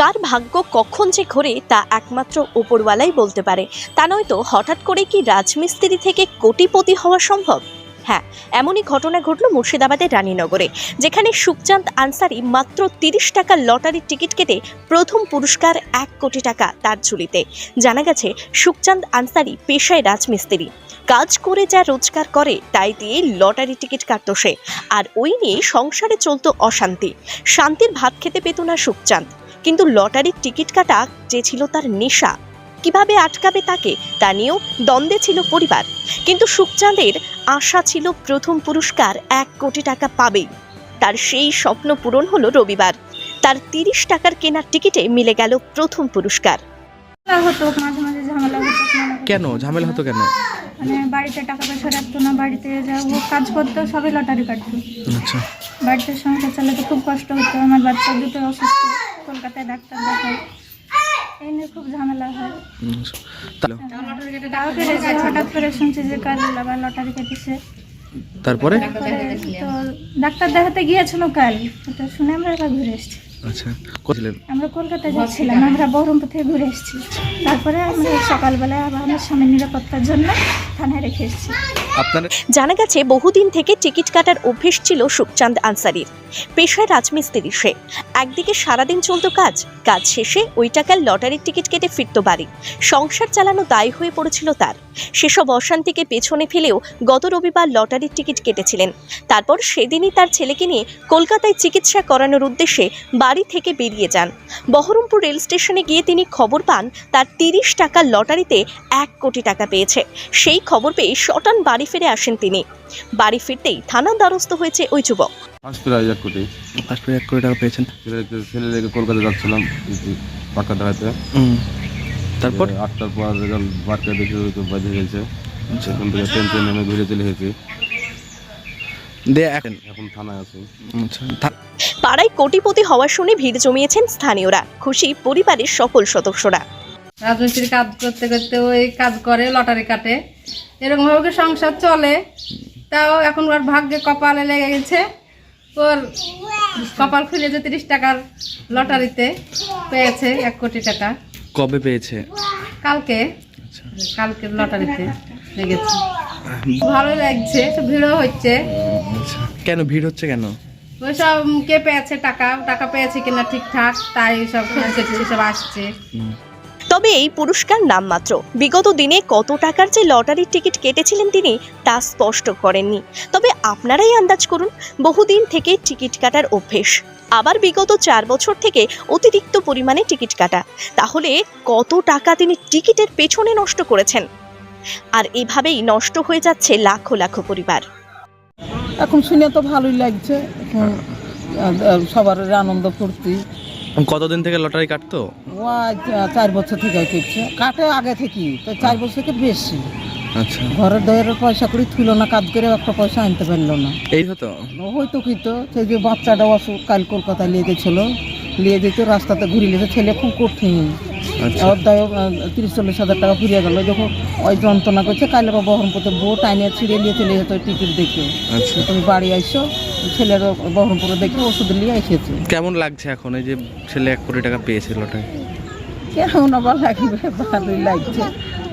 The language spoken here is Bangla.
কার ভাগ্য কখন যে ঘোরে তা একমাত্র ওপরওয়ালাই বলতে পারে। তা নয়তো হঠাৎ করে কি রাজমিস্ত্রি থেকে কোটিপতি হওয়া সম্ভব? হ্যাঁ এমনই ঘটনা ঘটল মুর্শিদাবাদের রানীনগরে, যেখানে সুখচাঁদ আনসারি মাত্র তিরিশ টাকা লটারির টিকিট কেটে প্রথম পুরস্কার এক কোটি টাকা তার ঝুলিতে। জানা গেছে, সুখচাঁদ আনসারি পেশায় রাজমিস্ত্রি। কাজ করে যা রোজগার করে, তাই দিয়ে লটারি টিকিট কাটতো সে। আর ওই নিয়ে সংসারে চলতো অশান্তি। শান্তির ভাত খেতে পেত না সুখচাঁদ। কিন্তু লটারির টিকিট কাটা যে ছিল তার নেশা। কীভাবে আটকাবে তাকে তা নিয়েও দ্বন্দ্বে ছিল পরিবার। কিন্তু সুখচাঁদের আশা ছিল প্রথম পুরস্কার এক কোটি টাকা পাবেই। তার সেই স্বপ্ন পূরণ হলো রবিবার। তার তিরিশ টাকার কেনার টিকিটে মিলে গেল প্রথম পুরস্কার। হতো মাঝে মাঝে ঝামেলা হতো কেন? ঝামেলা হতো কেন? মানে বাড়িতে টাকা পয়সা রাখতো না বাড়িতে যা ও কাজ করতো সবই লটারি কাটতো। আচ্ছা। বাড়িতে সংসার চালাতে খুব কষ্ট হতো আমার বাচ্চা দুটো অসুস্থ। কলকাতায় ডাক্তার দেখাই। এই নিয়ে খুব ঝামেলা হয়। হঠাৎ করে শুনছি যে কাল আবার লটারি কেটেছে। তারপরে? তো ডাক্তার দেখাতে গিয়েছিল কাল। ওটা শুনে আমরা এবার ঘুরে এসেছি। আচ্ছা আমরা কলকাতায় যাচ্ছিলাম আমরা বহরমপুর থেকে ঘুরে এসেছি। তারপরে আমরা সকালবেলায় আবার আমার স্বামীর নিরাপত্তার জন্য থানায় রেখে এসেছি। জানা গেছে, বহুদিন থেকে টিকিট কাটার অভ্যেস ছিল সুখচাঁদ আনসারির। পেশায় রাজমিস্ত্রি সে। একদিকে সারাদিন চলতো কাজ কাজ শেষে ওই টাকার লটারির টিকিট কেটে ফিরত বাড়ি। সংসার চালানো দায় হয়ে পড়েছিল তার। সেসব অশান্তিকে পেছনে ফেলেও গত রবিবার লটারির টিকিট কেটেছিলেন। তারপর সেদিনই তার ছেলেকে নিয়ে কলকাতায় চিকিৎসা করানোর উদ্দেশ্যে বাড়ি থেকে বেরিয়ে যান। বহরমপুর রেল স্টেশনে গিয়ে তিনি খবর পান তার তিরিশ টাকার লটারিতে এক কোটি টাকা পেয়েছে। সেই খবর পেয়ে শটান বাড়ি ফিরে আসেন তিনি। বাড়ি ফিরতেই থানার দ্বারস্থ হয়েছে ওই যুবক। হসপিটাল এক কোটি। ফার্স্ট এক কোটি টাকা পেয়েছেন। ছেলে লেগে কলকাতা যাচ্ছিলাম দেখাতে হুম। তারপর? আটটার পর দেখে তো বাজে গেছে। সেখান থেকে টেনশন নেমে ঘুরে চলে এসেছি দে এখন এখন থানায় আছি। আচ্ছা পাড়ায় কোটিপতি হওয়া শুনে ভিড় জমিয়েছেন স্থানীয়রা। খুশি পরিবারের সকল সদস্যরা। রাজমিস্ত্রি কাজ করতে করতে ওই কাজ করে লটারি কাটে। এরকম ভাবে সংসার চলে? তাও এখন ওর ভাগ্যে কপালে লেগে গেছে। ওর কপাল খুলেছে তিরিশ টাকার লটারিতে পেয়েছে এক কোটি টাকা। কবে পেয়েছে? কালকে। আচ্ছা। কালকে লটারিতে লেগেছে। ভালো লাগছে সব ভিড়ও হচ্ছে। আচ্ছা। কেন ভিড় হচ্ছে কেন? ওই সব কে পেয়েছে টাকা টাকা পেয়েছে কিনা ঠিকঠাক তাই সব সব আসছে। তবে এই পুরস্কার নামমাত্র। বিগত দিনে কত টাকার যে লটারির টিকিট কেটেছিলেন তিনি তা স্পষ্ট করেননি। তবে আপনারাই আন্দাজ করুন বহুদিন থেকে টিকিট কাটার অভ্যেস। আবার বিগত চার বছর থেকে অতিরিক্ত পরিমাণে টিকিট কাটা। তাহলে কত টাকা তিনি টিকিটের পেছনে নষ্ট করেছেন? আর এভাবেই নষ্ট হয়ে যাচ্ছে লাখো লাখো পরিবার। এখন শুনে তো ভালোই লাগছে। সবার আনন্দ ফুর্তি। কতদিন থেকে লটারি কাটতো? ও চার বছর থেকে কাটে আগে থেকে তো চার বছর থেকে বেশি। আচ্ছা। ঘরের দয়ের পয়সা করে তুলো না কাজ করে একটা পয়সা আনতে পারল না। এই হতো? হয়তো কি তো সেই যে বাচ্চাটা অসুখ কাল কলকাতায় নিয়ে গেছিল নিয়ে যেতে রাস্তাতে ঘুরে নিয়েছে ছেলে খুব কঠিন। আচ্ছা। দায় তিরিশ চল্লিশ হাজার টাকা ফুরিয়ে গেল। যখন ওই যন্ত্রণা করছে কাল আইনে ছিঁড়ে নিয়ে চলে যেত টিকিট দেখে। আচ্ছা। তুমি বাড়ি আইসো ছেলের বহরমপুরে দেখে ওষুধ নিয়ে এসেছে। কেমন লাগছে এখন এই যে ছেলে এক কোটি টাকা পেয়েছে লটারি? কেমন আবার লাগবে ভালোই লাগছে।